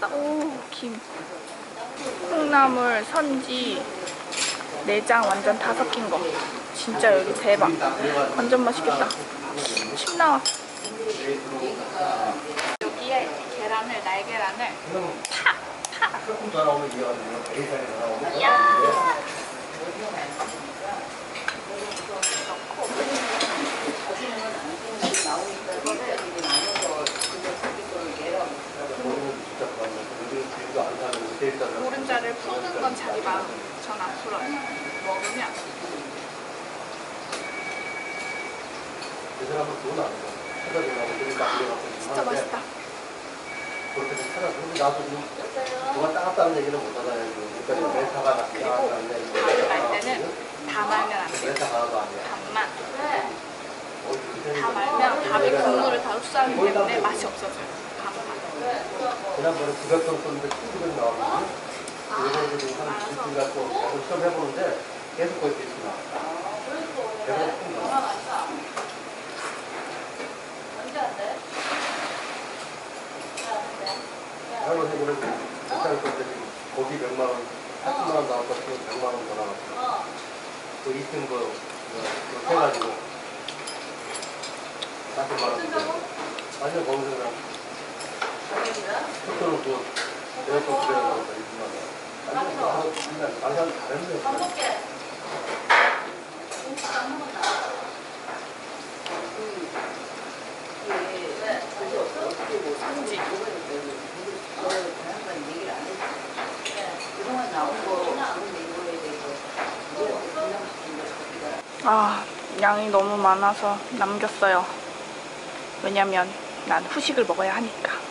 나왔다. 오, 김. 콩나물, 선지, 내장 완전 다 섞인 거. 진짜 여기 대박. 완전 맛있겠다. 침 나와. 여기에 계란을, 날계란을 팍! 팍! 이야! 모르는 진짜 그러면 요즘 주인도 안 사는 데이터를 노른자를 푸는 건 자기 마음. 전 안 풀어요. 먹으면 그 찾아보려고 그러니까 안 돼갖고 진짜 맛있다. 그렇게 좀 찾아서 근데 나도 지금 누가 따갑다는 얘기는 못 하잖아요 그러니까 멘타가 따갑다는 얘기 여기 갈 때는 다 말면 안 돼. 멘타 아니야 밥만. 어, 다. 말면 밥이 국물을 다 흡수하기 때문에 맛이 없어져요. 밥만. 지난번에 900돈 썼는데 1900 나왔거든요 그래서 지금 한 일주일 갖고 계속 시험 해보는데 계속 거의 비슷 나와 계속 큰 나와 하루 해보는 일단 그때 지금 고기 100만 원, 80만 원 나왔다 지금 100만 원더 나왔어. 그 2등 거, 그거 해가지고 40만 원. 아니요, 거기서 그냥 호텔은 그 에어컨 집에 나왔다 20만 원. 아니, 뭐 아니 자기가 아, 양이 너무 많아서 남겼어요. 왜냐면 난 후식을 먹어야 하니까.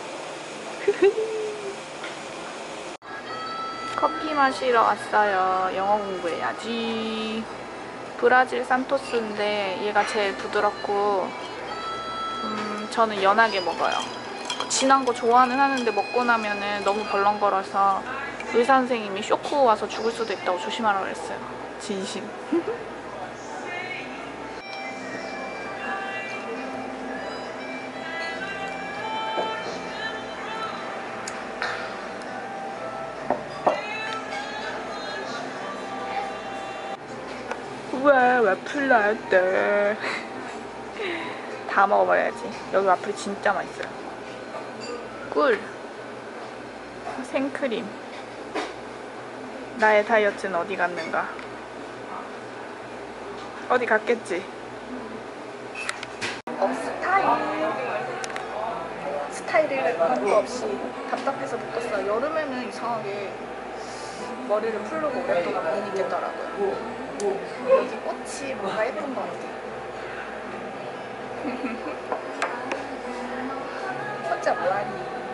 커피 마시러 왔어요. 영어 공부해야지. 브라질 산토스인데 얘가 제일 부드럽고 음, 저는 연하게 먹어요. 진한 거 좋아는 하는데 먹고 나면 은 너무 벌렁거려서 의사 선생님이 쇼크 와서 죽을 수도 있다고 조심하라고 그랬어요. 진심. 왜 와플 돼? 다 먹어버려야지. 여기 와플 진짜 맛있어요. 꿀. 생크림. 나의 다이어트는 어디 갔는가? 어디 갔겠지? 어, 스타일. 스타일을 한거 없이 답답해서 묶었어요. 여름에는 이상하게 머리를 풀르고 오랫동안 못 입겠더라고요. 여기 꽃이 뭔가 예쁜 것 같아. 혼자 뭐하니?